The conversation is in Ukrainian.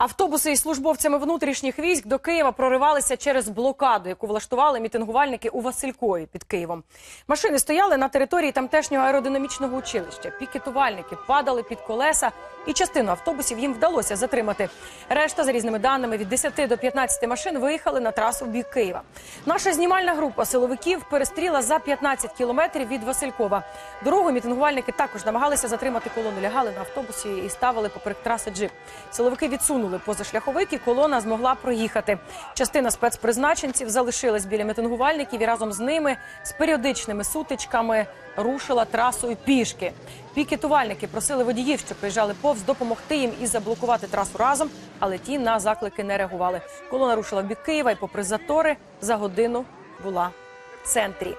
Автобуси із службовцями внутрішніх військ до Києва проривалися через блокаду, яку влаштували мітингувальники у Василькові під Києвом. Машини стояли на території тамтешнього аеродинамічного училища. Пікетувальники падали під колеса, і частину автобусів їм вдалося затримати. Решта, за різними даними, від 10 до 15 машин виїхали на трасу бік Києва. Наша знімальна група силовиків перестріла за 15 кілометрів від Василькова. Дорогу мітингувальники також намагалися затримати колону. Лягали на автобусі і ставили поперек траси джип. Силовики відсунули позашляховик і колона змогла проїхати. Частина спецпризначенців залишилась біля мітингувальників і разом з ними з періодичними сутичками рушила трасою пішки. Пікетувальники просили водіїв, що приїжджали повз, допомогти їм і заблокувати трасу разом, але ті на заклики не реагували. Колона рушила в бік Києва і, попри затори, за годину була в центрі.